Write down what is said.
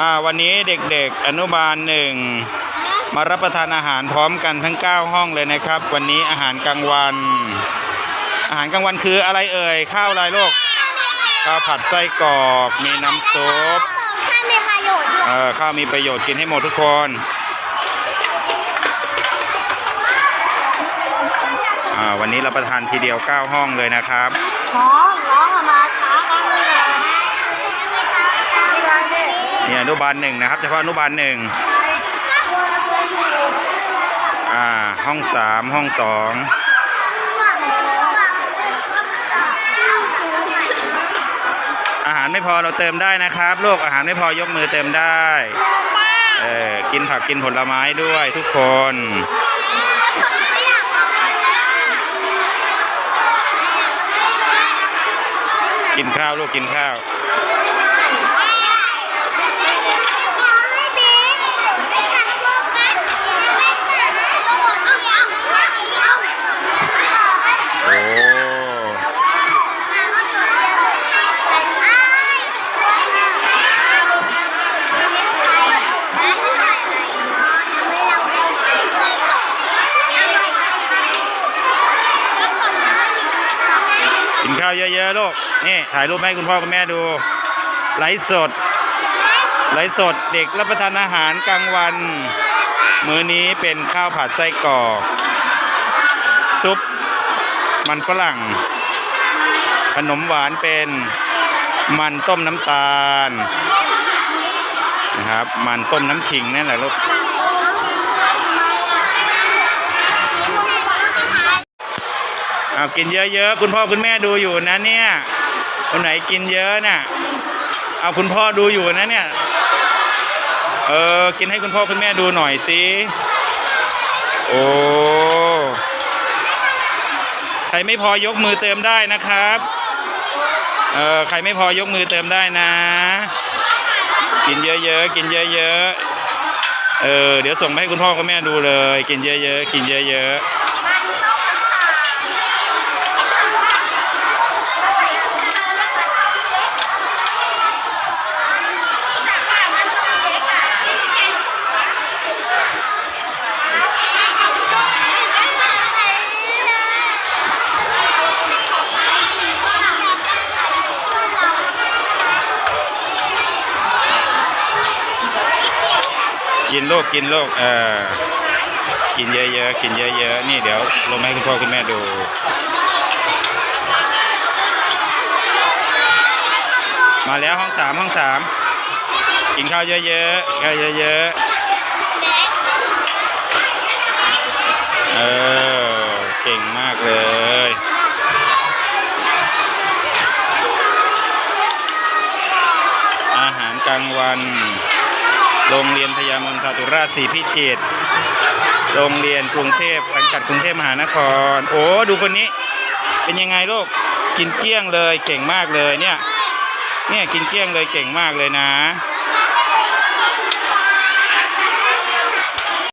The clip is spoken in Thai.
อ่าวันนี้เด็กๆอนุบาลหนึ่งมารับประทานอาหารพร้อมกันทั้ง 9 ห้องเลยนะครับ วันนี้อาหารกลางวัน อาหารกลางวันคืออะไรเอ่ยข้าวอะไรลูกข้าวผัดไส้กรอกมีน้ำซุปถ้ามีประโยชน์ด้วยเออข้าวมีประโยชน์กินให้หมดทุกคนอ่าวันนี้รับประทานทีเดียว 9 ห้องเลยนะครับน้องน้องมาช้ากันเลยไม่ได้เด็ก นี่ อนุบาลหนึ่งนะครับ เฉพาะอนุบาลหนึ่งอ่า ห้องสามห้องสองอาหารไม่พอเราเติมได้นะครับลูกอาหารไม่พอยกมือเติมได้เออกินผักกินผลไม้ด้วยทุกคนกินข้าวลูกกินข้าวาวเยอะๆลูกนี่ถ่ายรูปให้คุณพ่อคุณแม่ดูไลฟ์สดไลฟ์สดเด็กรับประทานอาหารกลางวัน มื้อนี้เป็นข้าวผัดไส้กรอกซุป มันฝรั่ง ขนมหวานเป็นมันต้มน้ำตาลนะครับ มันต้มน้ำขิงนั่นแหละลูก เอากินเยอะๆ คุณพ่อคุณแม่ดูอยู่นะเนี่ย คนไหนกินเยอะน่ะ เอาคุณพ่อดูอยู่นะเนี่ย เออ กินให้คุณพ่อคุณแม่ดูหน่อยสิ โอ้ใครไม่พอยกมือเติมได้นะครับ เออ ใครไม่พอยกมือเติมได้นะ กินเยอะๆ กินเยอะๆเออเดี๋ยวส่งไปให้คุณพ่อคุณแม่ดูเลย กินเยอะๆกินเยอะๆ กินลูกกินลูกเออกินเยอะๆกินเยอะๆนี่เดี๋ยวลงมาให้คุณพ่อคุณแม่ดูมาแล้วห้องสามห้องสามกินข้าวเยอะๆข้าวเยอะๆเออเก่งมากเลยอาหารกลางวัน โรงเรียนพยามนทาตุราชศรีพิจิตรโรงเรียนกรุงเทพสังกัดกรุงเทพมหานคร โอ้ดูคนนี้ เป็นยังไงลูกกินเกลี้ยงเลยเก่งมากเลยเนี่ย เนี่ยกินเกลี้ยงเลยเก่งมากเลยนะ